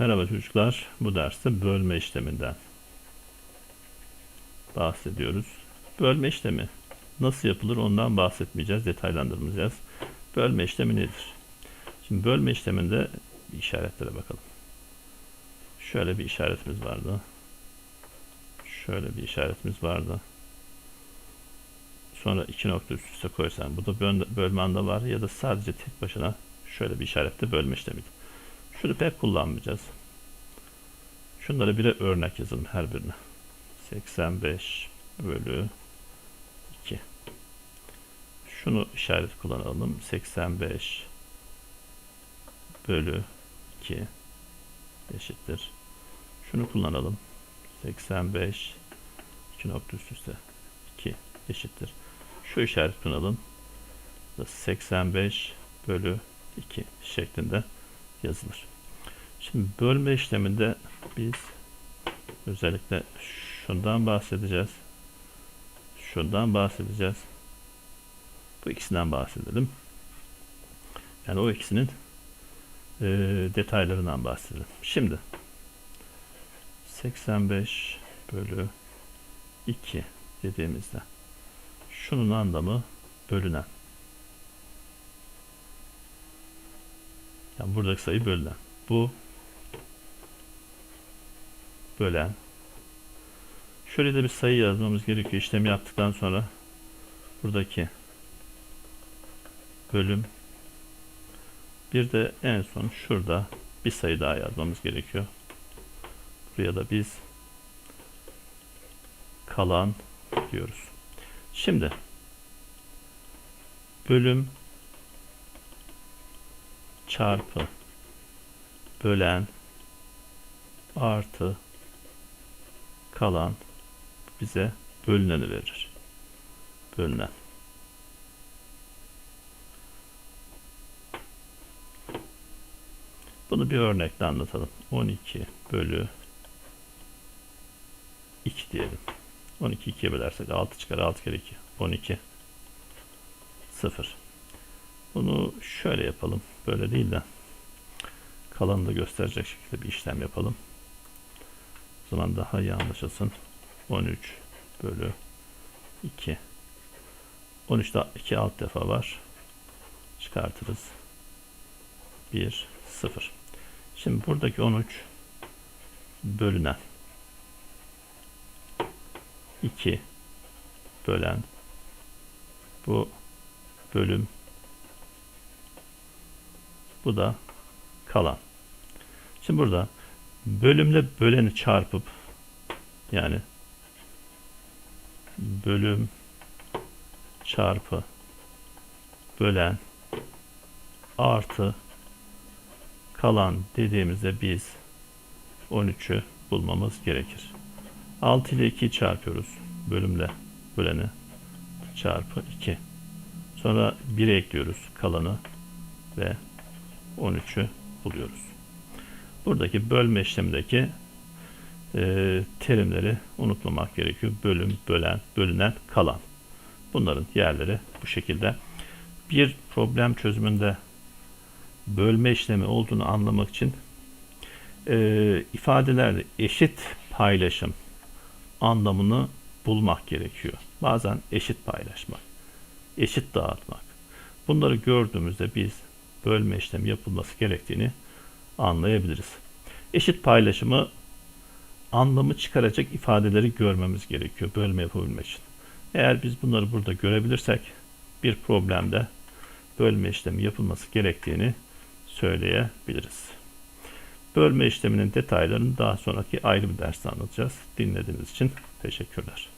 Merhaba çocuklar. Bu derste bölme işleminden bahsediyoruz. Bölme işlemi nasıl yapılır ondan bahsetmeyeceğiz, detaylandırmayacağız. Bölme işlemi nedir? Şimdi bölme işleminde işaretlere bakalım. Şöyle bir işaretimiz vardı. Şöyle bir işaretimiz vardı. Sonra iki nokta üst üste koyarsan bu da böl- bölme anda var ya da sadece tek başına şöyle bir işaretle bölme işlemiydi. Şunu pek kullanmayacağız. Şunlara bire örnek yazalım her birine. 85 bölü 2. Şunu işaret kullanalım. 85 bölü 2 eşittir. Şunu kullanalım. 85 2 nokta üst üste 2 eşittir. Şu işaret kullanalım. 85 bölü 2 şeklinde yazılır. Şimdi bölme işleminde biz özellikle şundan bahsedeceğiz. Şundan bahsedeceğiz. Bu ikisinden bahsedelim. Yani o ikisinin e, detaylarından bahsedelim. Şimdi 85 bölü 2 dediğimizde şunun anlamı bölünen. Yani buradaki sayı bölünen. Bu bölen. Şöyle de bir sayı yazmamız gerekiyor. İşlemi yaptıktan sonra buradaki bölüm bir de en son şurada bir sayı daha yazmamız gerekiyor. Buraya da biz kalan diyoruz. Şimdi bölüm çarpı bölen artı kalan bize bölüneni verir. Bölünen. Bunu bir örnekle anlatalım. 12 bölü 2 diyelim. 12 2'ye bölersek 6 çıkar. 6 kere 2. 12. 0. Bunu şöyle yapalım. Böyle değil de kalanını da gösterecek şekilde bir işlem yapalım. O zaman daha iyi anlaşılsın. 13 bölü 2. 13'te 2 alt defa var. Çıkartırız. 1, 0. Şimdi buradaki 13 bölünen 2 bölen bu bölüm bu da kalan. Şimdi burada bölümle böleni çarpıp yani bölüm çarpı bölen artı kalan dediğimizde biz 13'ü bulmamız gerekir. 6 ile 2 çarpıyoruz. Bölümle böleni çarpı 2. Sonra 1'e ekliyoruz kalanı ve 13'ü buluyoruz. Buradaki bölme işlemindeki e, terimleri unutmamak gerekiyor. Bölüm, bölen, bölünen, kalan. Bunların yerleri bu şekilde. Bir problem çözümünde bölme işlemi olduğunu anlamak için e, ifadelerde eşit paylaşım anlamını bulmak gerekiyor. Bazen eşit paylaşmak, eşit dağıtmak. Bunları gördüğümüzde biz bölme işlemi yapılması gerektiğini anlayabiliriz. Eşit paylaşımı anlamı çıkaracak ifadeleri görmemiz gerekiyor bölme yapabilmek için. Eğer biz bunları burada görebilirsek bir problemde bölme işlemi yapılması gerektiğini söyleyebiliriz. Bölme işleminin detaylarını daha sonraki ayrı bir derste anlatacağız. Dinlediğiniz için teşekkürler.